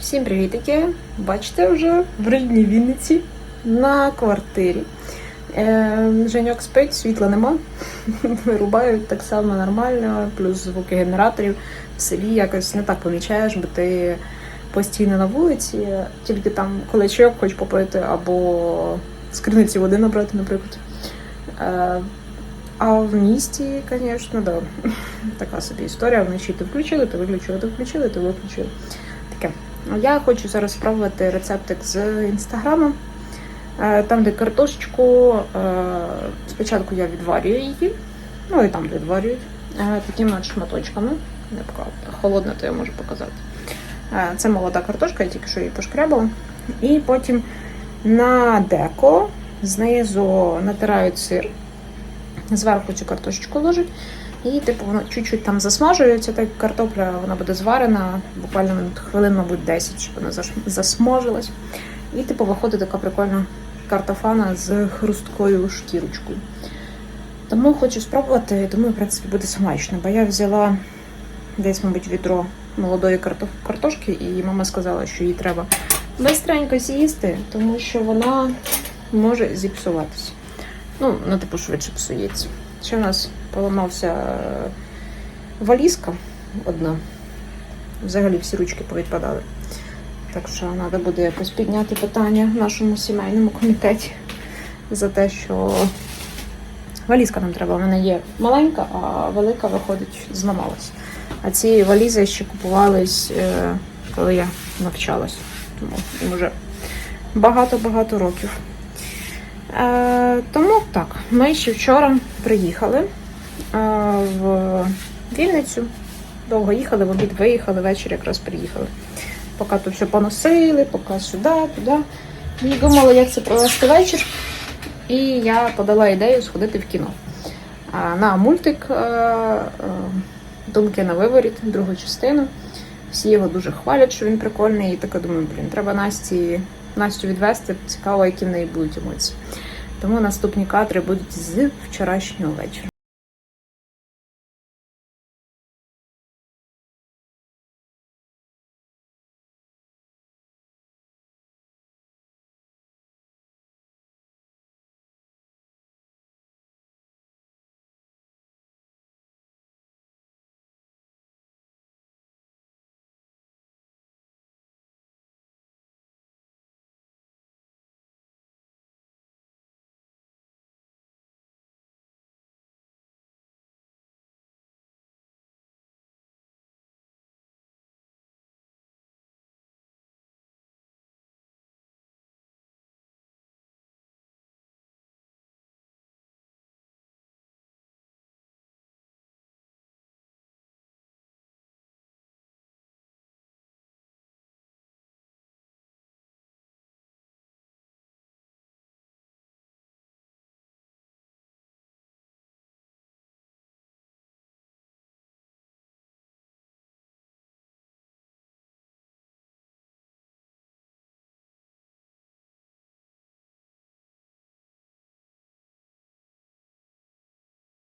Всім привітики! Бачите вже в рідній Вінниці на квартирі. Е, Женьок спить, світла нема. Вирубають так само нормально, плюс звуки генераторів. В селі якось не так помічаєш, бо ти постійно на вулиці, тільки там, коли чайок хочеш попити, або з криниці води набрати, наприклад. Е, А в місті, звісно, да. така собі історія. Вночі ти включили, ти виключили, ти включили, ти виключили. Я хочу зараз спробувати рецептик з інстаграму. Е, Там, де картошечку, е, спочатку я відварюю її, ну і там де відварюють, е, такими шматочками. Не холодно, то я можу показати. Це молода картошка, я тільки що її пошкрябала. І потім на деко знизу натирають сир, зверху цю картошечку ложать. І типу воно чуть-чуть там засмажується, так картопля вона буде зварена, буквально хвилин, мабуть, 10, щоб вона засмажилась. І типу виходить така прикольна картофана з хрусткою шкірочкою. Тому хочу спробувати, думаю, в принципі, буде смачно. Бо я взяла десь, мабуть, відро молодої картошки, і мама сказала, що її треба бистренько з'їсти, тому що вона може зіпсуватися. Ну, ну, типу, швидше псується. Ще в нас поламався е, валізка одна. Взагалі всі ручки повідпадали. Так що треба буде якось підняти питання в нашому сімейному комітеті за те, що валізка нам треба. У мене є маленька, а велика виходить, зламалась. А ці валізи ще купувались, е, коли я навчалась. Тому вже багато-багато років. Е, тому так, ми ще вчора приїхали в Вінницю. Довго їхали, в обід виїхали, ввечері якраз приїхали. Поки тут все поносили, поки сюди, туди. І думали, як це провести вечір. І я подала ідею сходити в кіно. На мультик е, е, Думки на виворіт, другу частину. Всі його дуже хвалять, що він прикольний. І така думаю, блін, треба Насті, Настю відвести. Цікаво, які в неї будуть емоції. Тому наступні кадри будуть з вчорашнього вечора.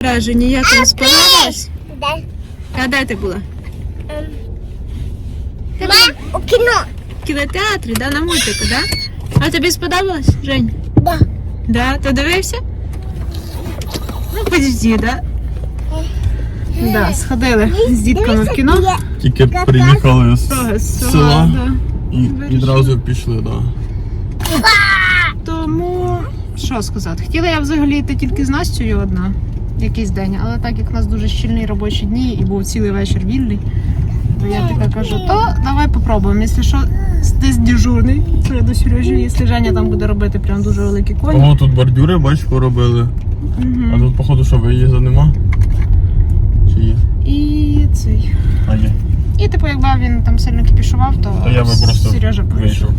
Враження, як тобі сподобалось? Да. А де ти була? Ма, у кіно. В кінотеатрі, да, на мультику, да? А тобі сподобалось, Жень? Да. Да, ти дивився? Ну, подожди, да? Да, сходили з дітками в кіно. Тільки приїхали з Того, з села да. і відразу пішли, да. Тому що сказати? Хотіла я взагалі йти тільки з Настю одна якийсь день, але так як у нас дуже щільні робочі дні і був цілий вечір вільний, то я така кажу, то давай попробуємо. Якщо що, десь дежурний до Сережі, якщо Женя там буде робити прям дуже великі коні. О, тут бордюри, бачиш, поробили. А тут, походу, що виїзду нема? Чи є? І цей. А є. І типу, якби він там сильно кіпішував, то Та я би просто Сережа вийшов.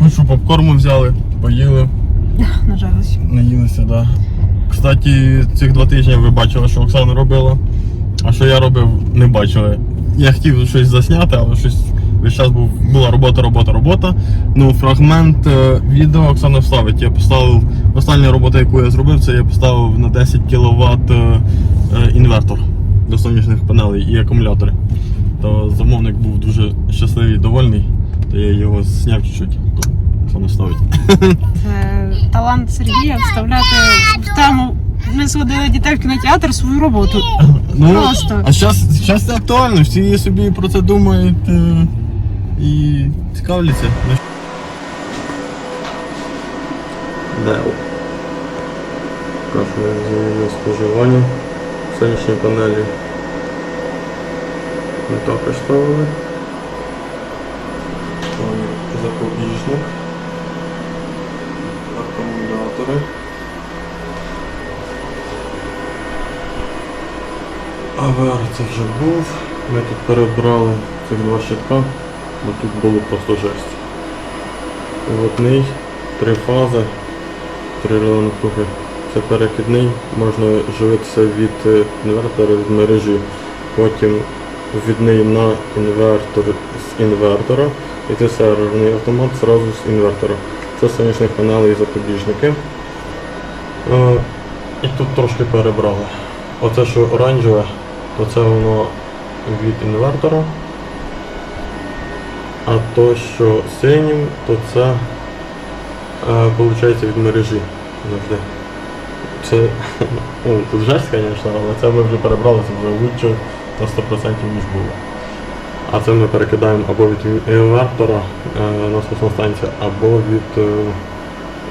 Ну що, попкорму взяли, поїли, Нажалась. наїлися, да. Кстати, цих два тижні ви бачили, що Оксана робила. А що я робив, не бачили. Я хотів щось засняти, але щось весь час був, була робота, робота, робота. Ну, фрагмент е, відео Оксана вставить. Я поставив остання робота, яку я зробив, це я поставив на 10 кВт інвертор до сонячних панелей і акумулятори. То замовник був дуже щасливий і довольний. То я його зняв чуть-чуть, то саме ставить. Це талант Сергія вставляти в тему. Ми сводили дітей в кінотеатр свою роботу. Ну, Просто. А зараз це актуально, всі собі про це думають е, і цікавляться. Дел. Кафе змінює споживання. Сонячні панелі. Ми також ставили. Ставили Акумулятори. АВР це вже був. Ми тут перебрали цих два щитка, бо тут було просто жесть. Водний, три фази, три реле круги. Це перекидний, можна живитися від е, інвертора, від мережі, потім відний на інвертор з інвертора, і це серверний автомат зразу з інвертора. Це сонячних панелей і запобіжники. Е, І тут трошки перебрали. Оце що оранжеве, то це воно від інвертора. А то, що синім, то це виходить від мережі завжди. Це ну, тут жесть, звісно, але це ми вже перебрали, це вже лучше на 100% ніж було. А це ми перекидаємо або від інвертора е, насосна станція, або від е,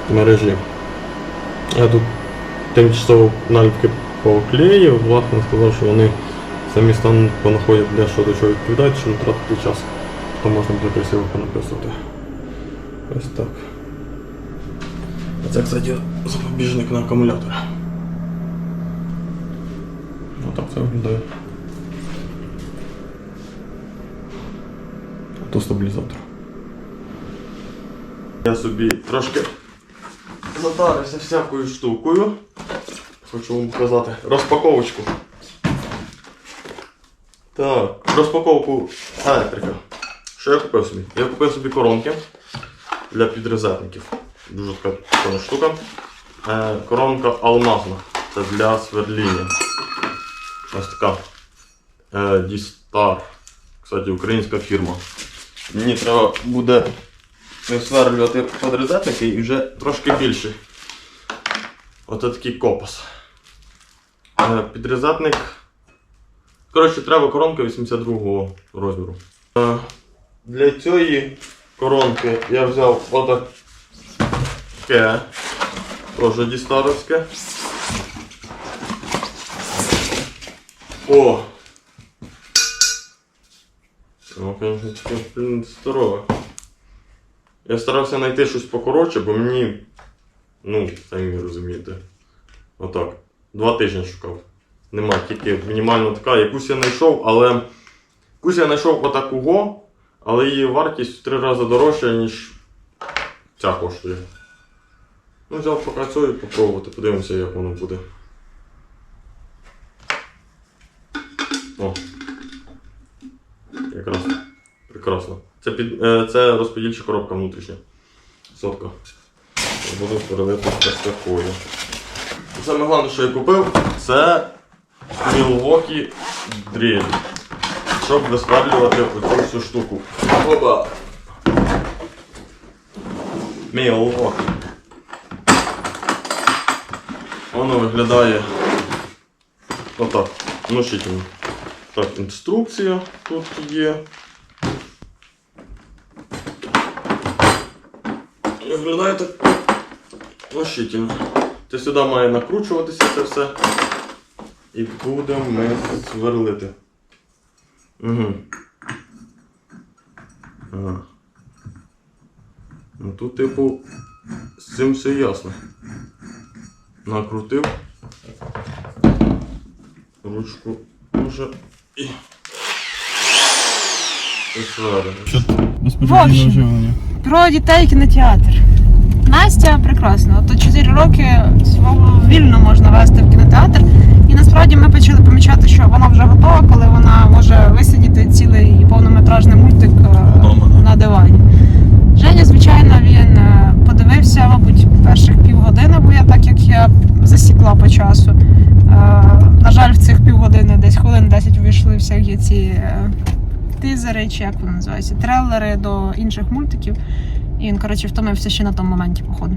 мережі. Я тут тимчасово наліпки поклеїв, власне сказав, що вони самі стан понаходять де що до чого відповідають, що не тратити час, то можна буде красиво понаписувати. Ось так. Це, кстати, запобіжник на акумулятор. Отак це виглядає. То стабілізатор. Я собі трошки затарився всякою штукою. Хочу вам показати розпаковочку. Так, розпаковку електрика. Що я купив собі? Я купив собі коронки для підрезерників. Дуже така прикольна штука. Е, коронка алмазна. Це для сверління. Ось така. Е, D-Star. Кстати, українська фірма. Мені треба буде сверлювати підрезерники і вже трошки більше. Оце такий копас. Е, Підрізатник. Коротше, треба коронка 82 розміру. Е, Для цієї коронки я взяв отаке. Теж дістаровське. О! Ну, звісно, таке, здорове. Я старався знайти щось покоротше, бо мені. Ну, самі розумієте. Отак. Два тижні шукав. Нема, тільки мінімально така. Якусь я знайшов, але. Якусь я знайшов отакого, але її вартість в три рази дорожча, ніж ця коштує. Ну, взяв поки цю і попробувати, подивимося, як воно буде. О. Якраз. Прекрасно. Це, під, е, це розподільча коробка внутрішня. Сотка. Буду перелити з такою. Саме головне, що я купив, це Milwaukee Drill. Щоб висверлювати оцю всю штуку. Опа! Milwaukee. Воно виглядає отак. Внушительно. Так, інструкція тут є. Так внушительно. Це сюди має накручуватися це все. І будемо ми сверлити. Угу. Ага. Ну тут, типу, з цим все ясно. Накрутив. Ручку вже і. Про дітей кінотеатр. Настя прекрасно. От 4 роки свого вільно можна вести в кінотеатр. І насправді ми почали помічати, що вона вже готова, коли вона може висидіти цілий повнометражний мультик е, на дивані. Женя, звичайно, він е, подивився, мабуть, перших півгодини, бо я так як я засікла по часу. Е, На жаль, в цих півгодини десь хвилин 10 вийшли всякі ці тизери, чи як вони називаються, трейлери до інших мультиків. І він, коротше, втомився ще на тому моменті, походу.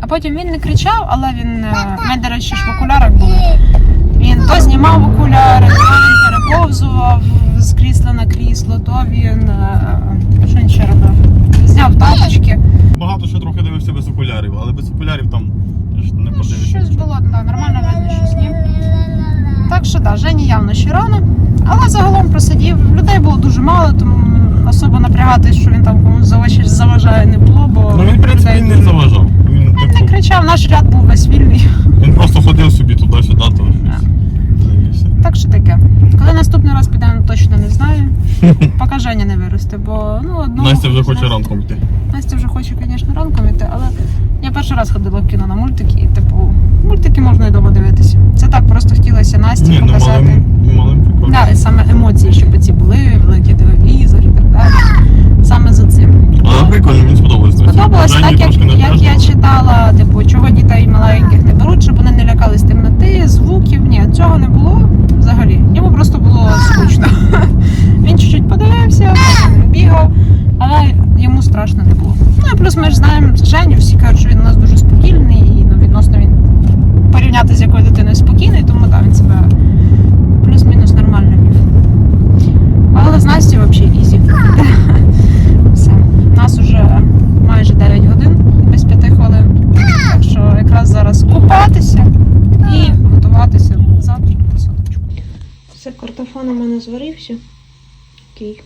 А потім він не кричав, але він. е, Ми, до речі, ж в окулярах були. Він то знімав окуляри, то він переповзував з крісла на крісло, то він. е, Що він ще робив? Зняв тапочки. Багато ще трохи дивився без окулярів, але без окулярів там не Ну, щось було, да, нормально видно, щось ні. Так що да, Жені явно ще рано. Але загалом просидів. Людей було дуже мало, тому особо напрягатись, що він там комусь за заважає, не було, бо Ну він, в принципі, людей не заважав. Він, Він не типу, кричав, наш ряд був весь вільний. він просто ходив собі туди-сюди, то щось. Дивився. Так що таке. Коли наступний раз підемо, точно не знаю. Поки Женя не виросте, бо ну одного. Настя вже хоче ранком йти. Настя вже хоче, звісно, ранком іти, але я перший раз ходила в кіно на мультики, і типу, мультики можна і дома дивитися. Це так просто хотілося Насті Ні, ну показати. малим, малим прикольно. Да, і саме емоції, щоб ці були, телевізор і так далі. Саме за цим. Але прикольно, мені сподобалось. Сподобалось так, як, як я читала, типу, чого дітей маленьких не беруть, щоб вони не лякались темноти, звуків. Ні, цього не було взагалі. Йому просто було скучно. Він чуть-чуть подивився, потім бігав, але йому страшно не було. Ну і плюс ми ж знаємо Женю, всі кажуть, що він у нас дуже спокійний і ну, відносно він порівняти з якою дитиною спокійний, тому так, він себе плюс-мінус нормально вів. Але з Настю взагалі ізі. Все. У нас уже майже 9 годин без 5 хвилин. Так що якраз зараз купатися і готуватися завтра до садочку. Все, картофан у мене зварився. Такий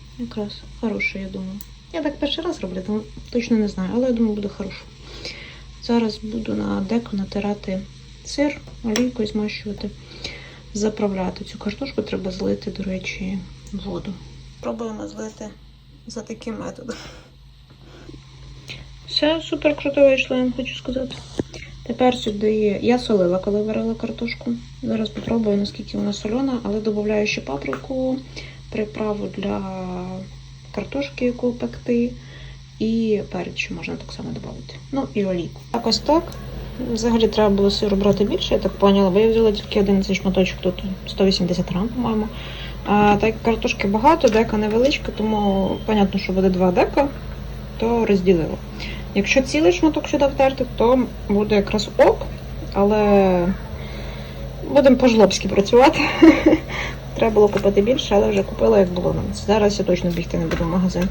хороший, я думаю. Я так перший раз роблю, тому точно не знаю, але я думаю, буде хорошо. Зараз буду на деко натирати сир, олійкою змащувати, заправляти. Цю картошку треба злити, до речі, воду. Пробуємо злити за таким методом. Все супер круто вийшло, я вам хочу сказати. Тепер сюди я солила, коли варила картошку. Зараз попробую, наскільки вона сольона, але додаю ще паприку, приправу для картошки, яку пекти, і перець можна так само додати. Ну і олійку. Так ось так. Взагалі треба було сиру брати більше, я так поняла, бо я взяла тільки один цей шматочок, тут 180 грам, по-моєму. Так картошки багато, дека невеличка, тому понятно, що буде два дека, то розділила. Якщо цілий шматок сюди втерти, то буде якраз ок, але будемо по-жлобськи працювати. Треба було купити більше, але вже купила, як було. Зараз я точно бігти не буду в магазин.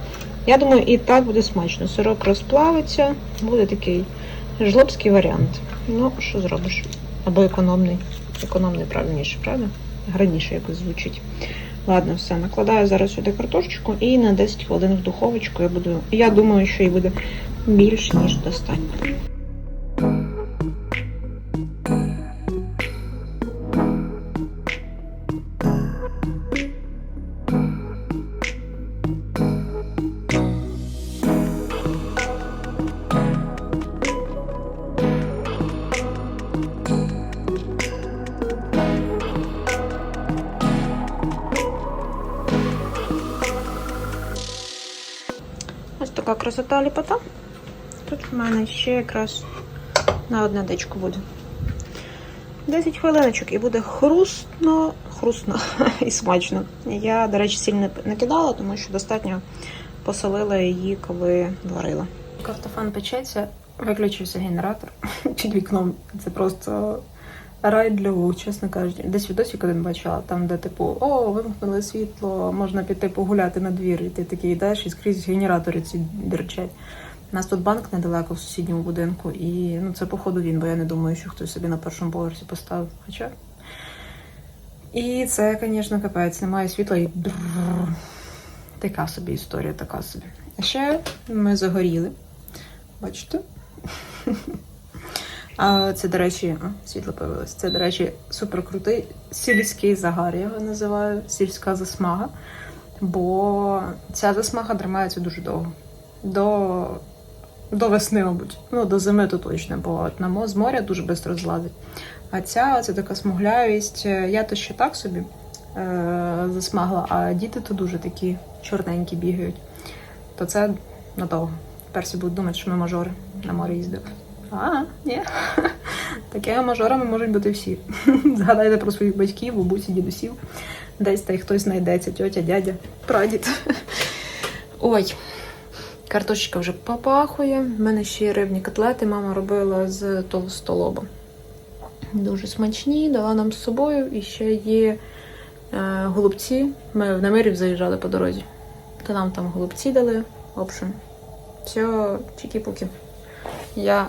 Я думаю, і так буде смачно. Сирок розплавиться, буде такий жлобський варіант. Ну, що зробиш? Або економний. Економний правильніше, правда? Гарніше якось звучить. Ладно, все, накладаю зараз сюди картошечку і на 10 хвилин в духовочку я буду. Я думаю, що їй буде більш ніж достатньо. Така красота ліпота. Тут в мене ще якраз на одне дечко буде. 10 хвилиночок і буде хрустно, хрустно і смачно. Я, до речі, сильно не кидала, тому що достатньо посолила її, коли варила. Картофан печеться, виключився генератор під вікном. Це просто рай для вух, чесно кажучи. Десь відосик один бачила, там, де типу, о, вимкнули світло, можна піти погуляти на двір, і ти такий йдеш і скрізь генератори ці дерчать. У нас тут банк недалеко в сусідньому будинку, і ну це походу він, бо я не думаю, що хтось собі на першому поверсі поставив. Хоча. І це, звісно, капець, немає світла і така собі історія, така собі. А ще ми загоріли. Бачите? А це, до речі, світло появилось. Це, до речі, суперкрутий сільський загар, я його називаю, сільська засмага. Бо ця засмага тримається дуже довго. До, до весни, мабуть. Ну, до зими то точно, бо от на з моря дуже швидко злазить. А ця це така смуглявість. Я то ще так собі е, засмагла, а діти то дуже такі чорненькі бігають. То це надовго. Тепер всі будуть думати, що ми мажори на море їздили. А, ні. Такими мажорами можуть бути всі. Згадайте про своїх батьків, бабусі, дідусів. Десь та й хтось знайдеться, тьотя, дядя, прадід. Ой, картошечка вже попахує. У мене ще є рибні котлети, мама робила з толстолоба. Дуже смачні, дала нам з собою. І ще є е, голубці. Ми в Намирів заїжджали по дорозі. То нам там голубці дали. В общем, все чікі-пуки. Я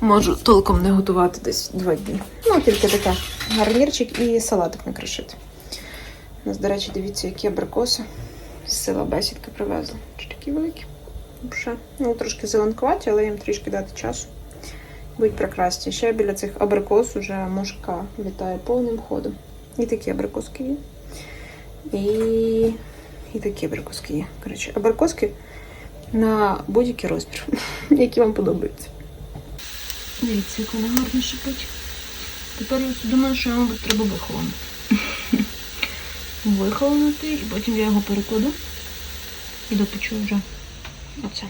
можу толком не готувати десь два дні. Ну, тільки таке. Гарнірчик і салатик накришити. У нас, до речі, дивіться, які абрикоси з села Бесідки привезли. Чи такі великі? Вже. Ну, трошки зеленкуваті, але їм трішки дати часу. Будуть прекрасні. Ще біля цих абрикос уже мошка літає повним ходом. І такі абрикоски є. І, і такі абрикоски є. Коротше, абрикоски на будь-який розмір, які вам подобаються. Дивіться, як вона гарно шипить. Тепер я думаю, що його треба вихолонити. Вихолонити, і потім я його перекладу і допечу вже оце.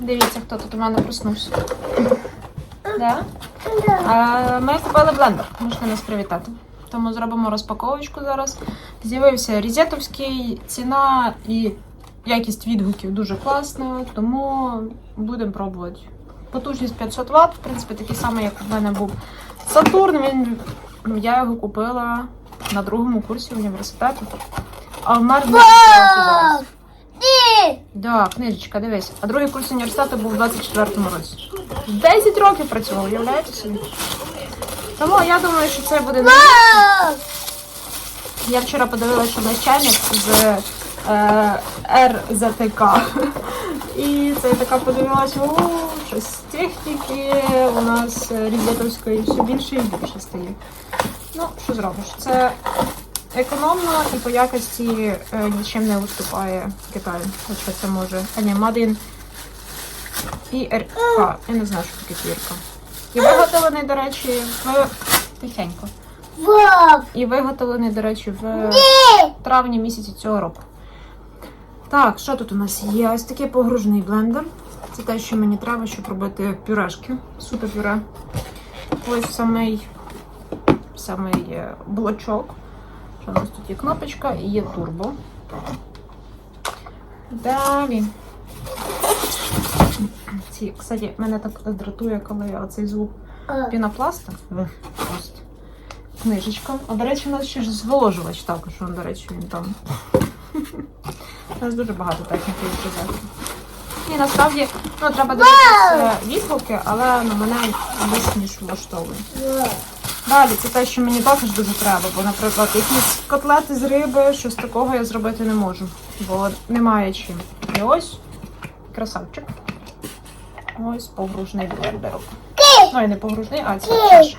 Дивіться, хто тут у мене проснувся. Да? А, Ми купили блендер, можете нас привітати. Тому зробимо розпаковочку зараз. З'явився різетовський, ціна і якість відгуків дуже класна, тому будемо пробувати. Потужність 500 Вт, в принципі, такий самий, як у мене був Сатурн. Він, я його купила на другому курсі університету. А в мене зараз. Да, книжечка, дивись. А другий курс університету був у 24-му році. 10 років працював, уявляєте собі? Тому я думаю, що це буде. Я вчора подивилася, наш чайник з РЗТК. І це я така подивилася, о, щось з техніки у нас е, все більше і більше стає. Ну, що зробиш? Це економно і по якості е, нічим не уступає Китаю. Якщо це може. А ні, Мадин і РК. Я не знаю, що таке пірка. І виготовлений, до речі, в тихенько. І виготовлений, до речі, в травні місяці цього року. Так, що тут у нас є? Ось такий погружний блендер. Це те, що мені треба, щоб робити пюрешки. Супер пюре. Ось самий, самий е, блочок. Що у нас тут є кнопочка і є турбо. Далі. Ці, кстати, мене так дратує, коли оцей звук пінопласта. Ех, Просто. Книжечка. А до речі, у нас ще ж зволожувач також. До речі, він там. У нас дуже багато техніки відрізати. І насправді ну, треба дивитися відгуки, але ну, мене більш ніж влаштовує. Далі, це те, що мені також дуже треба, бо, наприклад, якісь котлети з риби, щось такого я зробити не можу, бо немає чим. І ось красавчик. Ось погружний блендерок. Ну, і не погружний, а це чаш.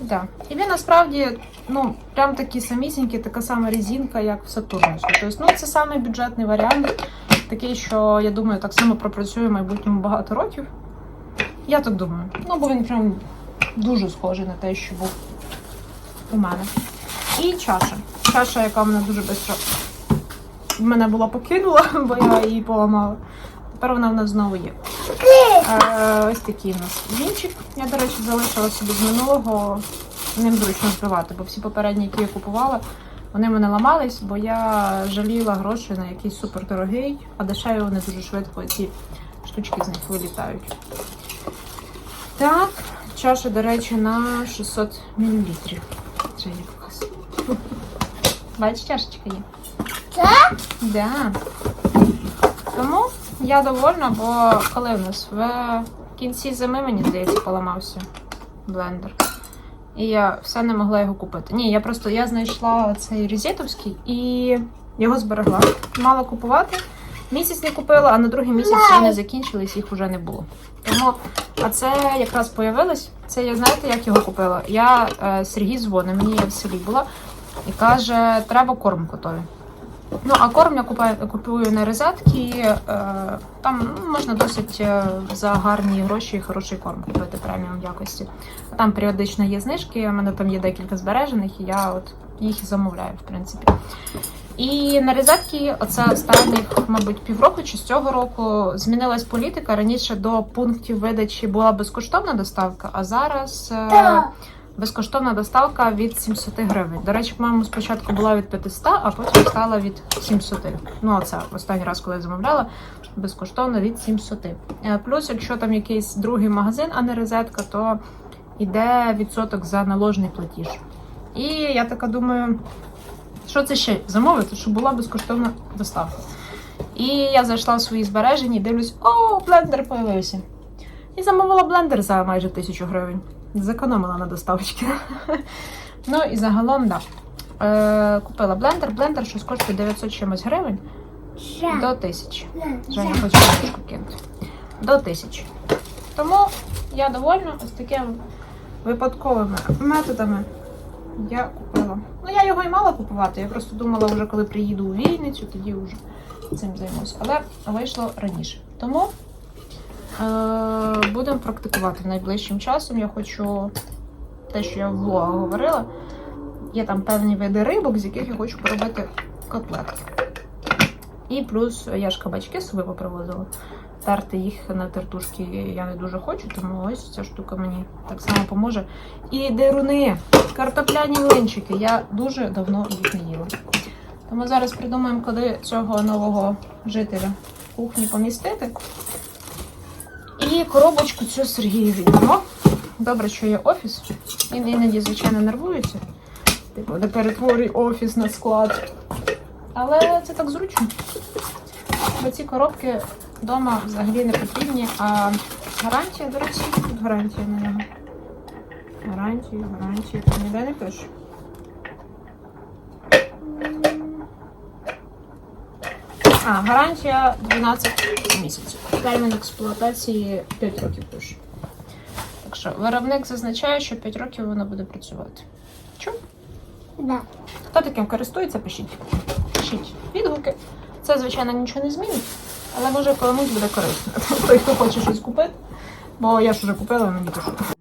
Да. І він насправді, ну, прям такий самісінький, така сама резинка, як в Сатурнусі. Тобто, ну, це самий бюджетний варіант, такий, що я думаю, так само пропрацює в майбутньому багато років. Я так думаю. Ну, бо він прям дуже схожий на те, що був у мене. І чаша. Чаша, яка в мене дуже швидко в мене була покинула, бо я її поламала. Тепер вона в нас знову є. Ось такий у нас вінчик. Я, до речі, залишила собі з минулого. Ним зручно збивати, бо всі попередні, які я купувала, вони мене ламались, бо я жаліла гроші на якийсь супердорогий, а дешеві вони дуже швидко ці штучки з них вилітають. Так, чаша, до речі, на 600 мл. Це я покажу. Бачиш, чашечка є? Так? Да. Тому я довольна, бо коли в нас в кінці зими, мені здається, поламався блендер. І я все не могла його купити. Ні, я просто я знайшла цей різетовський і його зберегла. Мала купувати. Місяць не купила, а на другий місяць вони закінчились, їх вже не було. Тому, а це якраз появилось. Це я знаєте, як його купила? Я е, Сергій дзвонить, мені я в селі була і каже, треба корм котові. Ну, а корм я купую, купую на розетки. Е, там ну, можна досить е, за гарні гроші і хороший корм купити преміум якості. Там періодично є знижки, у мене там є декілька збережених, і я от їх і замовляю, в принципі. І на розетки, оце останніх, мабуть, півроку чи з цього року змінилась політика. Раніше до пунктів видачі була безкоштовна доставка, а зараз е, безкоштовна доставка від 700 гривень. До речі, по-моєму, спочатку була від 500, а потім стала від 700. Ну, а це останній раз, коли я замовляла, безкоштовно від 700. Е, Плюс, якщо там якийсь другий магазин, а не розетка, то йде відсоток за наложний платіж. І я така думаю, що це ще замовити, щоб була безкоштовна доставка. І я зайшла в свої збереження і дивлюсь, о, блендер появився. І замовила блендер за майже тисячу гривень. Зекономила на доставочці. ну і загалом, так. Да. Е, купила блендер. Блендер щось коштує 900 чимось гривень до 1000. Женя хоче кинути. До 1000. Тому я довольна ось такими випадковими методами я купила. Ну, я його і мала купувати. Я просто думала, вже коли приїду у Вінницю, тоді вже цим займусь. Але вийшло раніше. Тому будемо практикувати найближчим часом. Я хочу те, що я в влогах говорила. Є там певні види рибок, з яких я хочу поробити котлетки. І плюс я ж кабачки з собою попривозила. Терти їх на тертушки я не дуже хочу, тому ось ця штука мені так само поможе. І деруни, картопляні млинчики. Я дуже давно їх не їла. Тому зараз придумаємо, куди цього нового жителя кухні помістити. І коробочку цю Сергію віддамо. Добре, що є офіс. Він іноді, звичайно, нервується. Типу, не перетворюй офіс на склад. Але це так зручно. Бо ці коробки вдома взагалі не потрібні, а гарантія, до речі, тут гарантія на нього. Гарантію, там ніде не пише. А, гарантія 12 місяців. Термін експлуатації 5 років пише. Так що виробник зазначає, що 5 років воно буде працювати. Чому? Да. Хто таким користується, пишіть. Пишіть відгуки. Це, звичайно, нічого не змінить, але може комусь буде корисно. Той, хто хоче щось купити. Бо я ж вже купила, мені пишу.